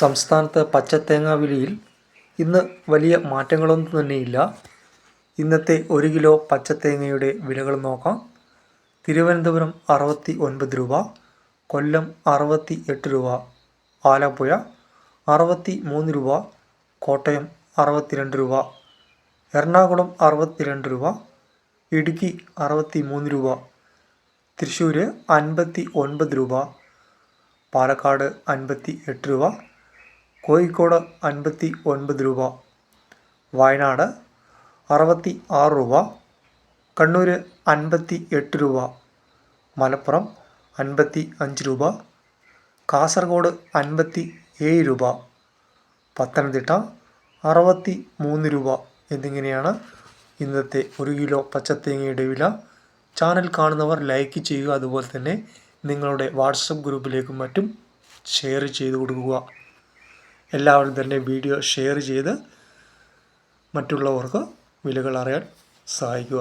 സംസ്ഥാനത്ത് പച്ചത്തേങ്ങ വിലയിൽ ഇന്ന് വലിയ മാറ്റങ്ങളൊന്നും തന്നെയില്ല. ഇന്നത്തെ ഒരു കിലോ പച്ചത്തേങ്ങയുടെ വിലകൾ നോക്കാം. തിരുവനന്തപുരം അറുപത്തി ഒൻപത് രൂപ കൊല്ലം അറുപത്തി എട്ട് രൂപ ആലപ്പുഴ അറുപത്തി മൂന്ന് രൂപ കോട്ടയം അറുപത്തിരണ്ട് രൂപ എറണാകുളം അറുപത്തിരണ്ട് രൂപ ഇടുക്കി അറുപത്തി മൂന്ന് രൂപ തൃശ്ശൂർ അൻപത്തി ഒൻപത് രൂപ പാലക്കാട് അൻപത്തി എട്ട് രൂപ കോഴിക്കോട് അൻപത്തി ഒൻപത് രൂപ. വയനാട് അറുപത്തി ആറ് രൂപ. കണ്ണൂർ അൻപത്തി എട്ട് രൂപ. മലപ്പുറം അൻപത്തി അഞ്ച് രൂപ. കാസർഗോഡ് അൻപത്തി ഏഴ് രൂപ. പത്തനംതിട്ട അറുപത്തി മൂന്ന് രൂപ. എന്നിങ്ങനെയാണ് ഇന്നത്തെ ഒരു കിലോ പച്ചത്തേങ്ങയുടെ വില. ചാനൽ കാണുന്നവർ ലൈക്ക് ചെയ്യുക. അതുപോലെ തന്നെ നിങ്ങളുടെ വാട്സപ്പ് ഗ്രൂപ്പിലേക്കും മറ്റും ഷെയർ ചെയ്തു കൊടുക്കുക. എല്ലാവരും തന്നെ വീഡിയോ ഷെയർ ചെയ്ത് മറ്റുള്ളവർക്ക് വിലകൾ അറിയാൻ സഹായിക്കുക.